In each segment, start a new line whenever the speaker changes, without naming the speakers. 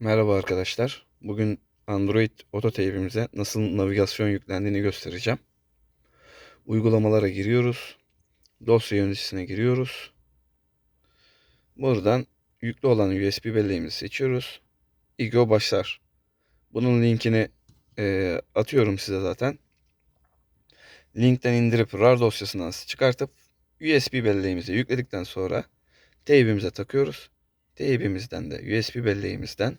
Merhaba arkadaşlar. Bugün Android Auto nasıl navigasyon yüklendiğini göstereceğim. Uygulamalara giriyoruz. Dosya yöneticisine giriyoruz. Buradan yüklü olan USB belleğimizi seçiyoruz. İGO başlar. Bunun linkini e, atıyorum size zaten. Linkten indirip RAR dosyasından çıkartıp USB belleğimize yükledikten sonra teybimize takıyoruz. Teybimizden de USB belleğimizden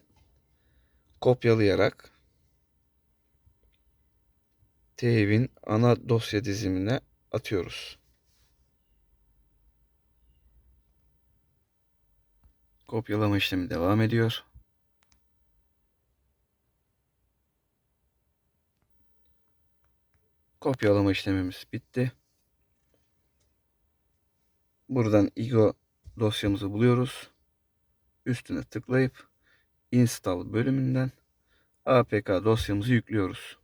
kopyalayarak teybin ana dosya dizimine atıyoruz. Kopyalama işlemi devam ediyor. Kopyalama işlemimiz bitti. Buradan IGO dosyamızı buluyoruz. Üstüne tıklayıp install bölümünden APK dosyamızı yüklüyoruz.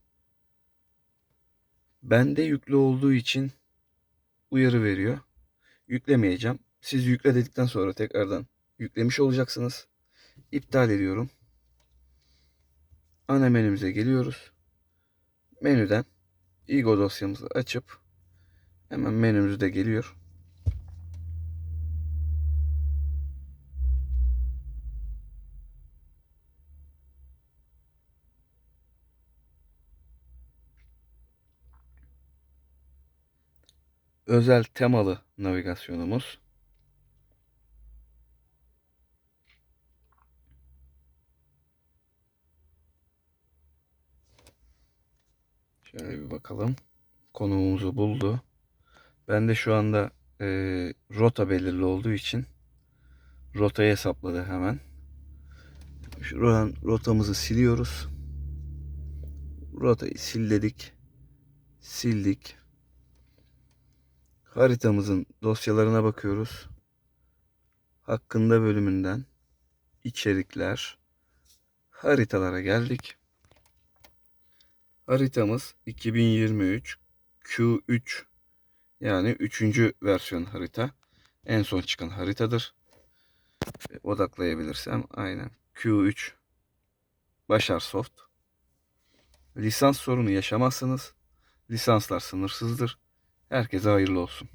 Bende yüklü olduğu için uyarı veriyor. Yüklemeyeceğim. Siz yükle dedikten sonra tekrardan yüklemiş olacaksınız. İptal ediyorum. Ana menümüze geliyoruz. Menüden IGO dosyamızı açıp hemen menümüzde de geliyor. Özel temalı navigasyonumuz. Şöyle bir bakalım. Konumumuzu buldu. Ben de şu anda e, rota belirli olduğu için rotayı hesapladı hemen. Şuradan rotamızı siliyoruz. Rotayı sil. Sildik. Haritamızın dosyalarına bakıyoruz. Hakkında bölümünden içerikler haritalara geldik. Haritamız 2023 Q3 yani 3. versiyon harita. En son çıkan haritadır. E, Odaklayabilirsem aynen Q3 Başar Soft. Lisans sorunu yaşamazsınız. Lisanslar sınırsızdır. Herkese hayırlı olsun.